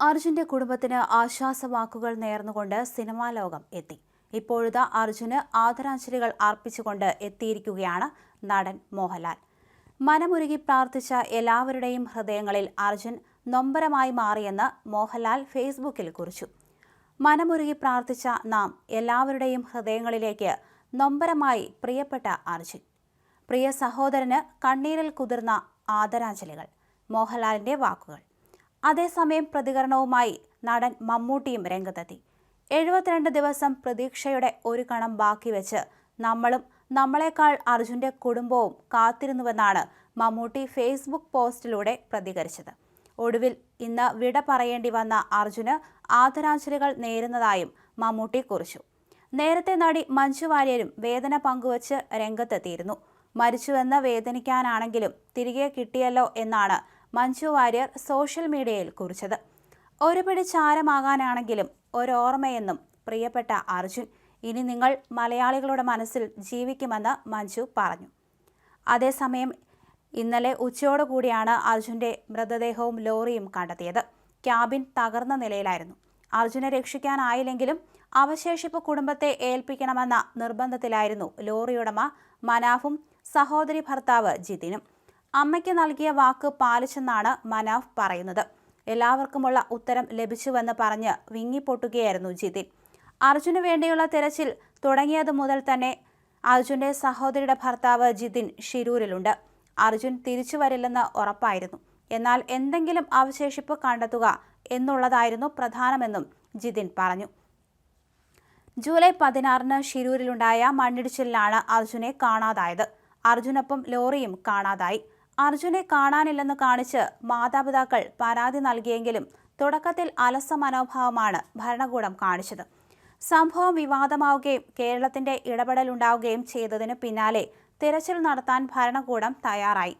അർജുന്റെ കുടുംബത്തിന് ആശ്വാസവാക്കുകൾ നേർന്നുകൊണ്ട് സിനിമാ ലോകം എത്തി. ഇപ്പോഴത്തെ അർജുന് ആദരാഞ്ജലികൾ അർപ്പിച്ചുകൊണ്ട് എത്തിയിരിക്കുകയാണ് നടൻ മോഹൻലാൽ. മനമുരുകി പ്രാർത്ഥിച്ച എല്ലാവരുടെയും ഹൃദയങ്ങളിൽ അർജുൻ നൊമ്പരമായി മാറിയെന്ന് മോഹൻലാൽ ഫേസ്ബുക്കിൽ കുറിച്ചു. മനമുരുകി പ്രാർത്ഥിച്ച നാം എല്ലാവരുടെയും ഹൃദയങ്ങളിലേക്ക് നൊമ്പരമായി പ്രിയപ്പെട്ട അർജുൻ. പ്രിയ സഹോദരന് കണ്ണീരിൽ കുതിർന്ന ആദരാഞ്ജലികൾ. മോഹൻലാലിന്റെ വാക്കുകൾ. അതേസമയം പ്രതികരണവുമായി നടൻ മമ്മൂട്ടിയും രംഗത്തെത്തി. എഴുപത്തിരണ്ട് ദിവസം പ്രതീക്ഷയുടെ ഒരു കണം ബാക്കി വെച്ച് നമ്മളും നമ്മളെക്കാൾ അർജുന്റെ കുടുംബവും കാത്തിരുന്നുവെന്നാണ് മമ്മൂട്ടി ഫേസ്ബുക്ക് പോസ്റ്റിലൂടെ പ്രതികരിച്ചത്. ഒടുവിൽ ഇന്ന് വിട പറയേണ്ടി വന്ന അർജുന് ആദരാഞ്ജലികൾ നേരുന്നതായും മമ്മൂട്ടി കുറിച്ചു. നേരത്തെ നടി മഞ്ജു വാര്യരും വേദന പങ്കുവച്ച് രംഗത്തെത്തിയിരുന്നു. മരിച്ചുവെന്ന് വേദനിക്കാനാണെങ്കിലും തിരികെ കിട്ടിയല്ലോ എന്നാണ് മഞ്ജു വാര്യർ സോഷ്യൽ മീഡിയയിൽ കുറിച്ചത്. ഒരു പിടി ചാരമാകാനാണെങ്കിലും ഒരോർമ്മയെന്നും പ്രിയപ്പെട്ട അർജുൻ ഇനി നിങ്ങൾ മലയാളികളുടെ മനസ്സിൽ ജീവിക്കുമെന്ന് മഞ്ജു പറഞ്ഞു. അതേസമയം ഇന്നലെ ഉച്ചയോടുകൂടിയാണ് അർജുന്റെ മൃതദേഹവും ലോറിയും കണ്ടെത്തിയത്. ക്യാബിൻ തകർന്ന നിലയിലായിരുന്നു. അർജുനെ രക്ഷിക്കാനായില്ലെങ്കിലും അവശേഷിപ്പ് കുടുംബത്തെ ഏൽപ്പിക്കണമെന്ന നിർബന്ധത്തിലായിരുന്നു ലോറിയുടമ മനാഫും സഹോദരി ഭർത്താവ് ജിതിനും. അമ്മയ്ക്ക് നൽകിയ വാക്ക് പാലിച്ചെന്നാണ് മനാഫ് പറയുന്നത്. എല്ലാവർക്കുമുള്ള ഉത്തരം ലഭിച്ചുവെന്ന് പറഞ്ഞ് വിങ്ങിപ്പൊട്ടുകയായിരുന്നു ജിതിൻ. അർജുന് വേണ്ടിയുള്ള തിരച്ചിൽ തുടങ്ങിയത് മുതൽ തന്നെ അർജുന്റെ സഹോദരിയുടെ ഭർത്താവ് ജിതിൻ ഷിരൂരിലുണ്ട്. അർജുൻ തിരിച്ചു വരില്ലെന്ന് ഉറപ്പായിരുന്നു. എന്നാൽ എന്തെങ്കിലും അവശേഷിപ്പ് കണ്ടെത്തുക എന്നുള്ളതായിരുന്നു പ്രധാനമെന്നും ജിതിൻ പറഞ്ഞു. ജൂലൈ പതിനാറിന് ഷിരൂരിലുണ്ടായ മണ്ണിടിച്ചിലിലാണ് അർജുനെ കാണാതായത്. അർജുനൊപ്പം ലോറിയും കാണാതായി. അർജുനെ കാണാനില്ലെന്ന് കാണിച്ച് മാതാപിതാക്കൾ പരാതി നൽകിയെങ്കിലും തുടക്കത്തിൽ അലസ മനോഭാവമാണ് ഭരണകൂടം കാണിച്ചത്. സംഭവം വിവാദമാവുകയും കേരളത്തിന്റെ ഇടപെടലുണ്ടാവുകയും ചെയ്തതിന് പിന്നാലെ തിരച്ചിൽ നടത്താൻ ഭരണകൂടം തയ്യാറായി.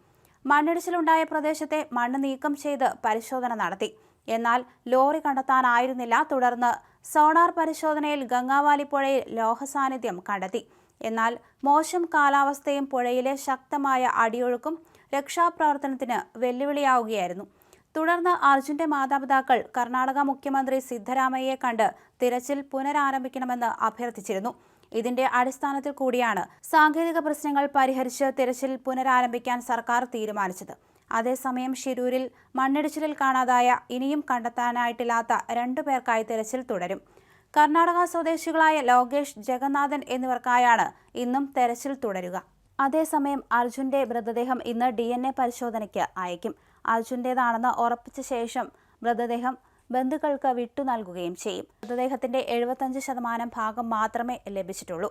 മണ്ണിടിച്ചിലുണ്ടായ പ്രദേശത്തെ മണ്ണ് നീക്കം ചെയ്ത് പരിശോധന നടത്തി. എന്നാൽ ലോറി കണ്ടെത്താനായിരുന്നില്ല. തുടർന്ന് സോണാർ പരിശോധനയിൽ ഗംഗാവാലി പുഴയിൽ ലോഹസാന്നിധ്യം കണ്ടെത്തി. എന്നാൽ മോശം കാലാവസ്ഥയും പുഴയിലെ ശക്തമായ അടിയൊഴുക്കും രക്ഷാപ്രവർത്തനത്തിന് വെല്ലുവിളിയാവുകയായിരുന്നു. തുടർന്ന് അർജുന്റെ മാതാപിതാക്കൾ കർണാടക മുഖ്യമന്ത്രി സിദ്ധരാമയ്യയെ കണ്ട് തിരച്ചിൽ പുനരാരംഭിക്കണമെന്ന് അഭ്യർത്ഥിച്ചിരുന്നു. ഇതിന്റെ അടിസ്ഥാനത്തിൽ കൂടിയാണ് സാങ്കേതിക പ്രശ്നങ്ങൾ പരിഹരിച്ച് തിരച്ചിൽ പുനരാരംഭിക്കാൻ സർക്കാർ തീരുമാനിച്ചത്. അതേസമയം ഷിരൂരിൽ മണ്ണിടിച്ചിലിൽ കാണാതായ ഇനിയും കണ്ടെത്താനായിട്ടില്ലാത്ത രണ്ടു പേർക്കായി തിരച്ചിൽ തുടരും. കർണാടക സ്വദേശികളായ ലോകേഷ് ജഗന്നാഥൻ എന്നിവർക്കായാണ് ഇന്നും തെരച്ചിൽ തുടരുക. അതേസമയം അർജുന്റെ മൃതദേഹം ഇന്ന് ഡി എൻ എ പരിശോധനയ്ക്ക് അയക്കും. അർജുന്റേതാണെന്ന് ഉറപ്പിച്ച ശേഷം മൃതദേഹം ബന്ധുക്കൾക്ക് വിട്ടു നൽകുകയും ചെയ്യും. മൃതദേഹത്തിന്റെ എഴുപത്തഞ്ച് ശതമാനം ഭാഗം മാത്രമേ ലഭിച്ചിട്ടുള്ളൂ.